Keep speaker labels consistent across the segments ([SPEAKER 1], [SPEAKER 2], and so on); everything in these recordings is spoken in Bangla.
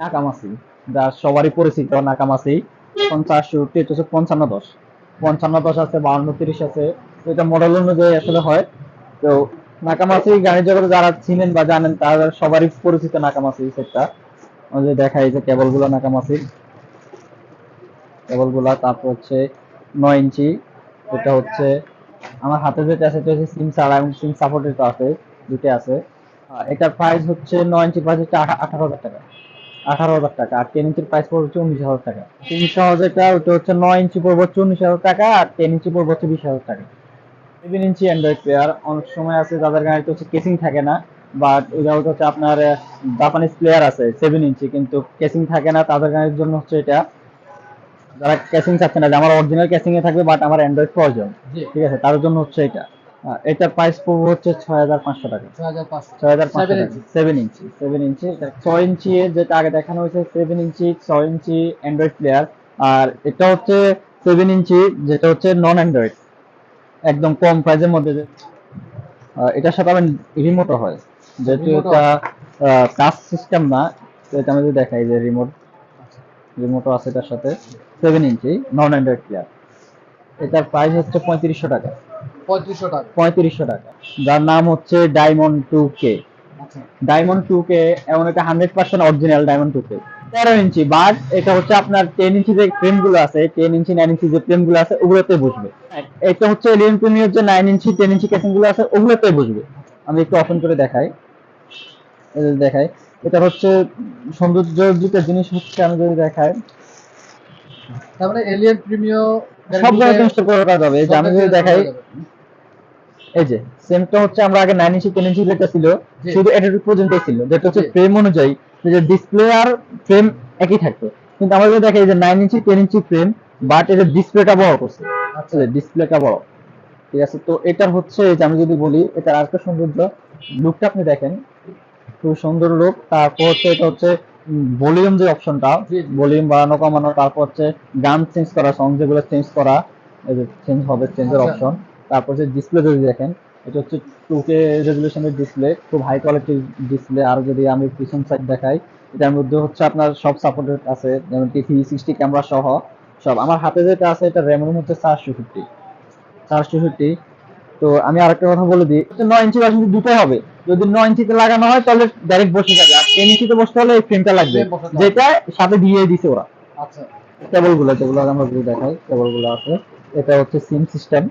[SPEAKER 1] নাকামাসি যা সবারই পরিচিত নাকামাসি এটা হচ্ছে পঞ্চান্ন দশ। পঞ্চান্ন দশ আছে, বাউন্ন, তিরিশ আছে। এটা মডেল অনুযায়ী আসলে হয়। তো নাকামাসি গাড়ি জগতে যারা চিনেন বা জানেন, তারা সবারই পরিচিত নাকামাসি সেটটা যে দেখা এই যে কেবলগুলো নাকামাসি কেবলগুলা তারপর হচ্ছে নয় ইঞ্চি। এটা হচ্ছে আমার হাতে যেটা আছে এটা হচ্ছে সিম ছাড়া এবং সিম সাপোর্টেড আছে, দুটো আছে। এটার প্রাইস হচ্ছে নয় ইঞ্চি প্রাইস হচ্ছে আঠারো হাজার টাকা। আঠারো হাজার টাকা আর টেন ইঞ্চির প্রাইস পড়বে হচ্ছে উনিশ হাজার টাকা। যেটা ওটা হচ্ছে নয় ইঞ্চি পড়বে হচ্ছে উনিশ হাজার টাকা আর টেন ইঞ্চি পড়বে হচ্ছে বিশ হাজার টাকা। সেভেন ইঞ্চি অ্যান্ড্রয়েড প্লেয়ার অনেক সময় আছে যাদের গাড়িতে হচ্ছে কেসিং থাকে না বাট এটা হচ্ছে আপনার জাপানিজ প্লেয়ার আছে সেভেন ইঞ্চি কিন্তু কেসিং থাকে না তাদের গাড়ির জন্য হচ্ছে এটা। যারা ক্যাসিং চাচ্ছে না যে আমার অরিজিনাল ক্যাসিং এ থাকবে বাট আমার অ্যান্ড্রয়েড প্রয়োজন। ঠিক আছে তার জন্য হচ্ছে এটা। এটার প্রাইস পড়বে হচ্ছে ছয় হাজার পাঁচশো টাকা।
[SPEAKER 2] ছয় হাজার পাঁচশো।
[SPEAKER 1] টাকা। সেভেন ইঞ্চি সেভেন ইঞ্চি ছয় ইঞ্চি যেটা আগে দেখানো হয়েছে সেভেন ইঞ্চি ছয় ইঞ্চি অ্যান্ড্রয়েড প্লেয়ার আর এটা হচ্ছে সেভেন ইঞ্চি যেটা হচ্ছে নন অ্যান্ড্রয়েড একদম কম প্রাইসের মধ্যে এটার সাথে আবার রিমোটও হয়। যেহেতু এটা টাচ সিস্টেম না তো এটা আমি দেখাই যে রিমোট রিমোটও আছে এটার সাথে। Seven inch non Android player এটার প্রাইস হচ্ছে পঁয়ত্রিশশো টাকা।
[SPEAKER 2] পঁয়ত্রিশশো টাকা।
[SPEAKER 1] পঁয়ত্রিশশো টাকা। যার নাম হচ্ছে diamond two K diamond two K এমন একটা hundred percent original diamond two K তেরো ইঞ্চি বাট এটা হচ্ছে আপনার টেন ইঞ্চি যে ফ্রেমগুলো আছে টেন ইঞ্চি নাইন ইঞ্চি যে ফ্রেমগুলো আছে ওগুলোতে বসবে এটা হচ্ছে এলিয়ন প্রিমিয়ার যে নাইন ইঞ্চি টেন ইঞ্চি কেসিংগুলো আছে ওগুলোতে বসবে আমি একটু ওপেন করে দেখাই। দেখাই। এটা হচ্ছে সৌন্দর্য জিনিস হচ্ছে আমি যদি দেখাই।
[SPEAKER 2] তারপরে এলিয়ান প্রিমিও
[SPEAKER 1] সব জায়গায় ইনস্টল করা যাবে। এই যে আমি যদি দেখাই এই যে সেমটা হচ্ছে আমরা আগে নাইন ইঞ্চি টেন ইঞ্চি যেটা ছিল শুধু এটার পর্যন্ত ছিল। যেটা হচ্ছে ফ্রেম অনুযায়ী যে ডিসপ্লে আর ফ্রেম একই থাকতো কিন্তু আমরা যদি দেখি এই যে nine inch ten inch frame but এটার ডিসপ্লেটা বড় করছে।
[SPEAKER 2] আচ্ছা।
[SPEAKER 1] ডিসপ্লেটা বড়। ঠিক আছে তো এটার হচ্ছে এই যে আমি যদি বলি এটার আরেকটা সৌন্দর্য। লুকটা আপনি দেখেন খুব সুন্দর লুক তারপর হচ্ছে এটা হচ্ছে ভলিউম যে অপশনটা। ভলিউম বাড়ানো কমানো তারপর হচ্ছে গান চেঞ্জ করা সং যেগুলো চেঞ্জ করা এই যে চেঞ্জ হবে চেঞ্জের
[SPEAKER 2] আচ্ছা।
[SPEAKER 1] অপশন তারপর যে ডিসপ্লে যদি দেখেন এটা হচ্ছে টু কে রেজলিউশনের ডিসপ্লে খুব হাই কোয়ালিটির ডিসপ্লে আর যদি আমি পিছন সাইড দেখাই এটার মধ্যে হচ্ছে আপনার সব সাপোর্টেড আছে যেমন থ্রি সিক্সটি ক্যামেরা সহ সব। আমার হাতে যেটা আছে এটা র্যাম রুম হচ্ছে চারশো ফিফটি চারশো ফিফটি তো আমি আরেকটা কথা বলে দিই নয় ইঞ্চি বাসন্তী দুটোই হবে। যদি নয় ইঞ্চিতে লাগানো হয় তাহলে ডাইরেক্ট বসে যাবে। আর টেন ইঞ্চিতে বসতে হলে এই ফ্রেমটা লাগবে। যেটা সাথে দিয়ে দিছে ওরা।
[SPEAKER 2] আচ্ছা।
[SPEAKER 1] কেবলগুলো যেগুলো আমরা দেখাই কেবলগুলো আছে। এটা হচ্ছে SIM system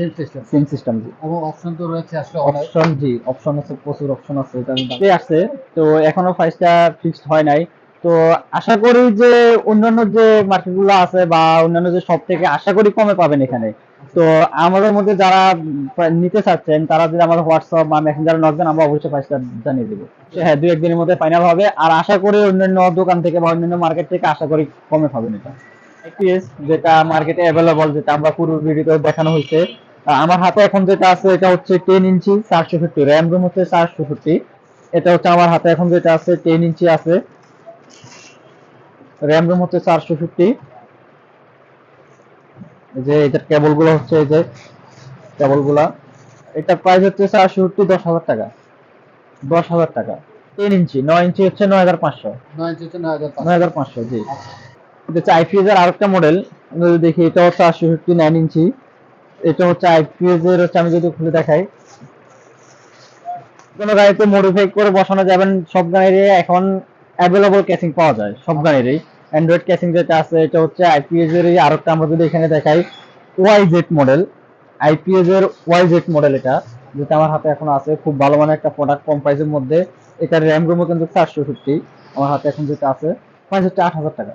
[SPEAKER 2] same system
[SPEAKER 1] SIM system জি।
[SPEAKER 2] এবং অপশন তো রয়েছে আসলে
[SPEAKER 1] অপশন জি অপশন আছে প্রচুর অপশন আছে এটা আছে তো এখনও প্রাইসটা ফিক্সড হয় নাই। তো আশা করি যে অন্যান্য যে মার্কেটগুলো আছে বা অন্যান্য যে সব থেকে আশা করি কমে পাবেন এখানে। তো আমাদের মধ্যে যারা নিতে চাচ্ছেন তারা যদি আমাদের হোয়াটসঅ্যাপ বা মেসেঞ্জারে নক দেন আমরা অবশ্যই প্রাইসটা জানিয়ে দেবো। হ্যাঁ দু একদিনের মধ্যে ফাইনাল হবে। আর আশা করি অন্যান্য দোকান থেকে বা অন্যান্য মার্কেট থেকে আশা করি কমে পাবেন এটা। যেটা মার্কেটে অ্যাভেলেবল যেটা আমরা পুরো ভিডিওতে দেখানো হয়েছে। আমার হাতে এখন যেটা আছে এটা হচ্ছে টেন ইঞ্চি চারশো ফিফটি র্যাম রুম হচ্ছে চারশো ফিফটি এটা হচ্ছে আমার হাতে এখন যেটা আছে টেন ইঞ্চি আছে। র্যাম রুম হচ্ছে চারশো ফিফটি যে এটার কেবলগুলো হচ্ছে এই যে কেবলগুলা এটার প্রাইস হচ্ছে চারশো ফিফটি দশ হাজার টাকা। দশ হাজার টাকা। টেন ইঞ্চি নয় ইঞ্চি হচ্ছে নয় হাজার পাঁচশো।
[SPEAKER 2] নয় ইঞ্চি হচ্ছে নয় হাজার
[SPEAKER 1] নয় হাজার পাঁচশো জি। এটা হচ্ছে আইপিএস এর আরেকটা মডেল আমরা যদি দেখি এটা হচ্ছে আটশো ফিফটি নাইন ইঞ্চি। এটা হচ্ছে আইপিএস এর হচ্ছে আমি যদি খুলে দেখাই। কোনো গাড়িতে মডিফাই করে বসানো যাবেন সব গাড়িরই এখন অ্যাভেলেবল ক্যাসিং পাওয়া যায়, সব গাড়িরই। অ্যান্ড্রয়েড ক্যাসিং যেটা আছে, এটা হচ্ছে আইপিএস এর আরেকটা আমরা যদি এখানে দেখাই ওয়াই জেড মডেল আইপিএস এর ওয়াই জেড মডেল এটা, যেটা আমার হাতে এখন আছে। খুব ভালো মানের একটা প্রোডাক্ট কম প্রাইসের মধ্যে। এটার র্যাম রুমও কিন্তু চারশো ফিফটি আমার হাতে এখন যেটা আছে প্রাইস হচ্ছে আট হাজার টাকা।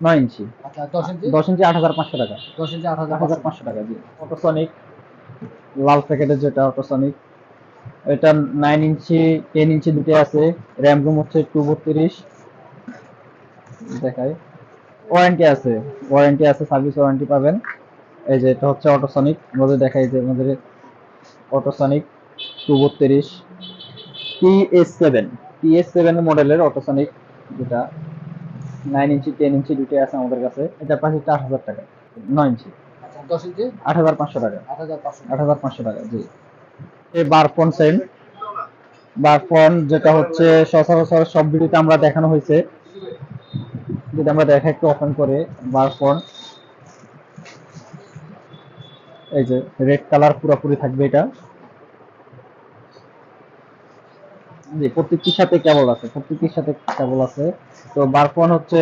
[SPEAKER 1] নয় ইঞ্চি।
[SPEAKER 2] আচ্ছা দশ ইঞ্চি?
[SPEAKER 1] দশ ইঞ্চি আট হাজার পাঁচশো টাকা।
[SPEAKER 2] দশ ইঞ্চি আট হাজার
[SPEAKER 1] আট হাজার পাঁচশো টাকা জি। অটোসনিক লাল প্যাকেটের যেটা অটোসনিক এটা নাইন ইঞ্চি টেন ইঞ্চি দুটো আছে। র্যাম রুম হচ্ছে টু বত্রিশ। দেখাই। ওয়ারেন্টি আছে। ওয়ারেন্টি আছে সার্ভিস ওয়ারেন্টি পাবেন। এই যে এটা হচ্ছে অটোসনিক আমাদের দেখাই যে আমাদের অটোসনিক টু বত্রিশ। T S seven T S seven মডেলের অটোসনিক যেটা। নাইন ইঞ্চি টেন ইঞ্চি দুটোই আছে আমাদের কাছে। এটার প্রাইস হচ্ছে আট হাজার টাকা। নয় ইঞ্চি।
[SPEAKER 2] আচ্ছা দশ ইঞ্চি?
[SPEAKER 1] আট হাজার পাঁচশো টাকা।
[SPEAKER 2] আট হাজার পাঁচশো
[SPEAKER 1] টাকা। জি। এই বারফোন বারফোন যেটা হচ্ছে সচরাচর সব ভিডিওতে আমরা দেখানো হয়েছে। যদি আমরা দেখা একটু ওপেন করে বার ফোন। এই যে রেড কালার পুরোপুরি থাকবে এটা। জি প্রত্যেকটির সাথে কেবল আছে প্রত্যেকটির সাথে কেবল আছে। তো বার ফোন হচ্ছে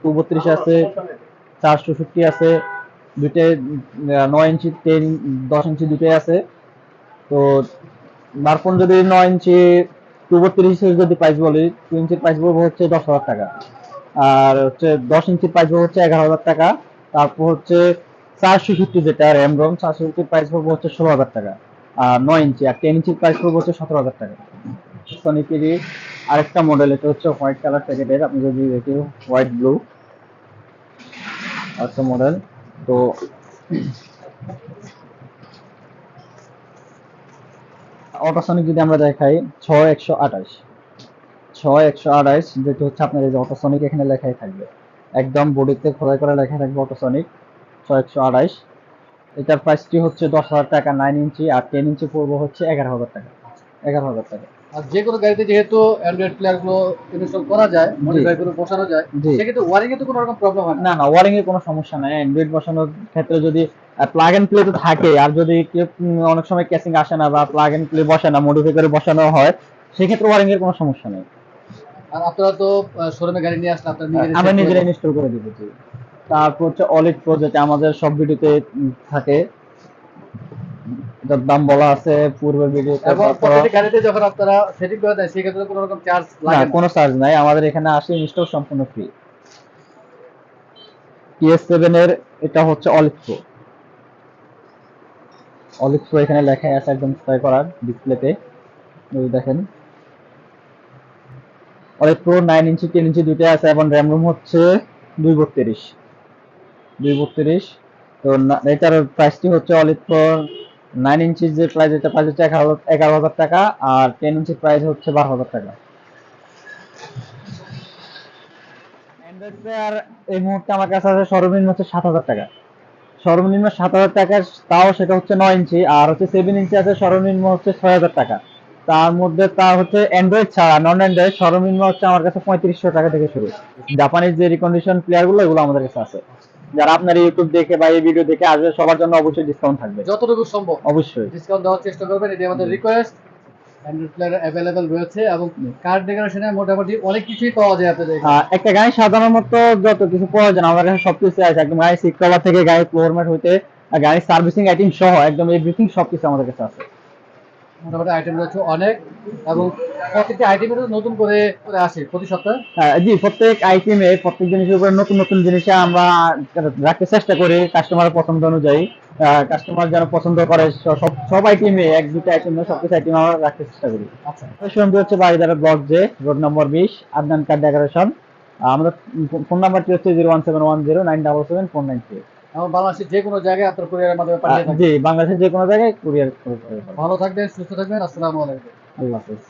[SPEAKER 1] টু বত্রিশ আছে চার চৌষট্টি আছে দুইটাই নয় ইঞ্চি টেন দশ ইঞ্চি দুটোই আছে। তো মারফোন যদি নয় ইঞ্চি টু বত্রিশের যদি প্রাইস বলি টু ইঞ্চির প্রাইস পড়বে হচ্ছে দশ হাজার টাকা। আর হচ্ছে দশ ইঞ্চির প্রাইস পড়বে হচ্ছে এগারো হাজার টাকা। তারপর হচ্ছে চারশো ফিফটি যেটা র্যাম রোম চারশো ফিফটির প্রাইস পড়বে হচ্ছে ষোলো হাজার টাকা। আর নয় ইঞ্চি আর টেন ইঞ্চির প্রাইস পড়বে হচ্ছে সতেরো হাজার টাকা। সনিকেরই আরেকটা মডেল এটা হচ্ছে হোয়াইট কালার প্যাকেটের আপনি যদি দেখি হোয়াইট ব্লু আরেকটা মডেল তো অটোসনিক যদি আমরা দেখাই, ছয় একশো আঠাশ। ছয় একশো আঠাশ, যেটা হচ্ছে আপনার এই যে অটোসনিক এখানে লেখাই থাকবে। একদম বডিতে খোদাই করে লেখা থাকবে অটোসনিক ছয় একশো আঠাশ। এটার প্রাইসটি হচ্ছে দশ হাজার টাকা নাইন ইঞ্চি, আর টেন ইঞ্চি পড়ব হচ্ছে এগারো হাজার টাকা। এগারো হাজার টাকা।
[SPEAKER 2] আর যে কোনো গাড়িতে যেহেতু অ্যান্ড্রয়েড প্লেয়ারগুলো ইনস্টল করা যায় মডিফাই করে বসানো যায় সেক্ষেত্রে ওয়ারিং এ তো কোনো রকম প্রবলেম হয় না?
[SPEAKER 1] না ওয়ারিং এর কোনো সমস্যা নাই। অ্যান্ড্রয়েড বসানোর ক্ষেত্রে যদি প্লাগ এন্ড প্লে তো থাকে আর যদি অনেক সময় ক্যাসিং আসে না বা প্লাগ এন্ড প্লে বসে না মডিফাই করে বসানো হয় সেক্ষেত্রে ওয়ারিং এর কোনো সমস্যা নেই।
[SPEAKER 2] আর আপনারা তো শোরুমে গাড়ি নিয়ে আসলে আপনারা
[SPEAKER 1] আমরা নিজেরা ইনস্টল করে দিব তারপর হচ্ছে প্রো যেটা আমাদের সব ভিডিওতে থাকে। এটার দাম বলা আছে পূর্বের ভিডিওতে
[SPEAKER 2] এবং গাড়িতে যখন আপনারা সেটিং করে দেন সেক্ষেত্রে কোনো রকম চার্জ লাগে না।
[SPEAKER 1] কোনো চার্জ নাই। আমাদের এখানে আসে ইনস্টল সম্পূর্ণ ফ্রি পিএস সেভেন এর এটা হচ্ছে অলিড প্রো অলিড প্রো এখানে লেখা আছে একদম স্প্রে করার ডিসপ্লেতে দেখেন। OLED pro nine inch ten inch দুইটাই আছে এবং র্যাম রুম হচ্ছে দুই বত্রিশ দুই বত্রিশ তো না- এটার প্রাইসটি হচ্ছে অলিড প্রো নাইন ইঞ্চির যে প্রাইস এটা প্রাইস হচ্ছে এগারো হাজার টাকা, আর টেন ইঞ্চির প্রাইস হচ্ছে বারো হাজার টাকা। প্লেয়ার এই মুহূর্তে আমার কাছে আছে সর্বনিম্ন হচ্ছে সাত হাজার টাকা। সর্বনিম্ন সাত হাজার টাকা, তাও সেটা হচ্ছে নয় ইঞ্চি, আর হচ্ছে সেভেন ইঞ্চি আছে সর্বনিম্ন হচ্ছে ছয় হাজার টাকা। তার মধ্যে তা হচ্ছে অ্যান্ড্রয়েড ছাড়া নন অ্যান্ড্রয়েড সর্বনিম্ন হচ্ছে আমার কাছে পঁয়ত্রিশশো টাকা থেকে শুরু। জাপানিজ যে রিকন্ডিশন প্লেয়ারগুলো এগুলো আমাদের কাছে আছে। যারা আপনার ইউটিউব দেখে বা এই ভিডিও দেখে আসবে সবার জন্য অবশ্যই ডিসকাউন্ট থাকবে।
[SPEAKER 2] যতটুকু সম্ভব।
[SPEAKER 1] অবশ্যই।
[SPEAKER 2] ডিসকাউন্ট দেওয়ার চেষ্টা করবেন এটি আমাদের রিকোয়েস্ট অ্যান্ড্রয়েড প্লেয়ার অ্যাভেলেবেল রয়েছে এবং কার ডেকোরেশনে মোটামুটি অনেক কিছুই পাওয়া যায় আপনাদের।
[SPEAKER 1] একটা গাড়ি সাধারণত যত কিছু প্রয়োজন আমার কাছে সবকিছু আছে। একদম গাড়ি সিট কভার থেকে গাড়ি ফ্লোর ম্যাট হইতে গাড়ির সার্ভিসিং আইটেম সহ একদম এভরিথিং সবকিছু আমাদের কাছে আছে।
[SPEAKER 2] মোটামুটি আইটেম রয়েছে অনেক এবং প্রত্যেকটি আইটেমের নতুন করে করে আসে প্রতি সপ্তাহে।
[SPEAKER 1] হ্যাঁ, জি প্রত্যেক আইটেমে প্রত্যেক জিনিসের উপরে নতুন নতুন জিনিস আমরা রাখতে চেষ্টা করি কাস্টমারের পছন্দ অনুযায়ী। কাস্টমার যেন পছন্দ করে সব সব আইটেমে এক দুটো আইটেম সব কিছু আইটেম আমরা রাখতে চেষ্টা করি।
[SPEAKER 2] আচ্ছা।
[SPEAKER 1] শোরুমটি হচ্ছে Baridhara block J road number বিশ আদনান কার ডেকোরেশন আমাদের ফোন নাম্বারটি হচ্ছে zero one seven one zero nine double seven four nine three
[SPEAKER 2] এবং বাংলাদেশের যে কোনো জায়গায় আপনার কুরিয়ারের মাধ্যমে পাঠিয়ে
[SPEAKER 1] জি বাংলাদেশের যে কোনো জায়গায় কুরিয়ার।
[SPEAKER 2] ভালো থাকবেন সুস্থ থাকবেন আসসালামু আলাইকুম
[SPEAKER 1] আল্লাহ হাফেজ